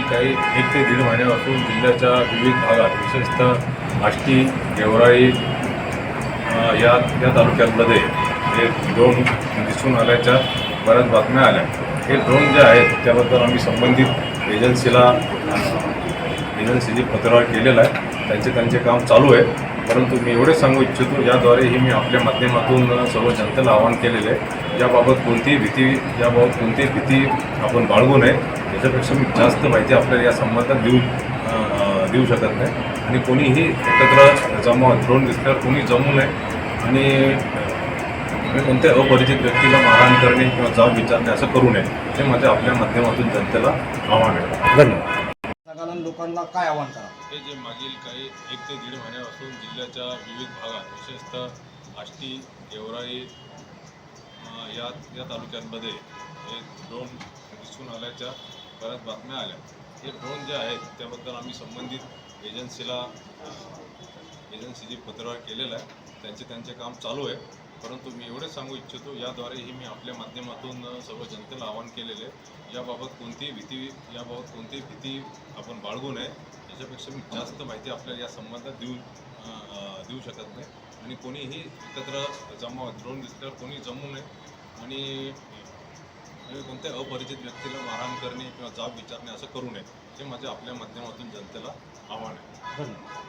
काही येथे दीड महिन्यापासून जिल्ह्याच्या विविध भागात विशेषतः आष्टी गेवराई या या तालुक्यांमध्ये हे ड्रोन दिसून आल्याच्या बऱ्याच बातम्या आल्या. हे ड्रोन जे आहेत त्याबद्दल आम्ही संबंधित एजन्सीला एजन्सीची पत्रव्यवहार केलेला आहे. त्यांचे त्यांचे काम चालू आहे. परंतु मी एवढे सांगू इच्छितो याद्वारेही मी आपल्या माध्यमातून सर्व जनतेला आवाहन केलेले आहे. याबाबत कोणतीही भीती याबाबत कोणतीही भीती आपण बाळगू नये. याच्यापेक्षा मी जास्त माहिती आपल्याला या संबंधात देऊ देऊ शकत नाही. आणि कोणीही एकत्र जमा ड्रोन दिसल्यावर कोणी जमू नये. आणि मी कोणत्या अपरिचित व्यक्तीला मारहाण करणे किंवा जाब विचारणे असं करू नये हे माझ्या आपल्या माध्यमातून जनतेला आव्हान आहे. धन्यवाद. लोकांना काय आव्हान करा? हे जे मागील काही एक ते दीड महिन्यापासून जिल्ह्याच्या विविध भागात विशेषतः आष्टी गेवराई या या तालुक्यांमध्ये हे ड्रोन दिसून आल्याच्या बऱ्याच बातम्या आल्या. हे ड्रोन जे आहेत त्याबद्दल आम्ही संबंधित एजन्सीला एजन्सीची पत्रव्यवहार केलेला आहे त्यांचे त्यांचे काम चालू आहे. परंतु मी एवढेच सांगू इच्छितो याद्वारेही मी आपल्या माध्यमातून सर्व जनतेला आवाहन केलेले याबाबत कोणतीही भीती याबाबत कोणतीही भीती आपण बाळगू नये. याच्यापेक्षा मी जास्त माहिती आपल्याला या संबंधात देऊ देऊ शकत नाही. आणि कोणीही एकत्र जमा द्रोण दिसल्यावर कोणी जमू नये. आणि कोणत्या अपरिचित व्यक्तीला मारहाण करणे किंवा जाब विचारणे असं करू नये हे माझे आपल्या माध्यमातून जनतेला आव्हान आहे. धन्यवाद.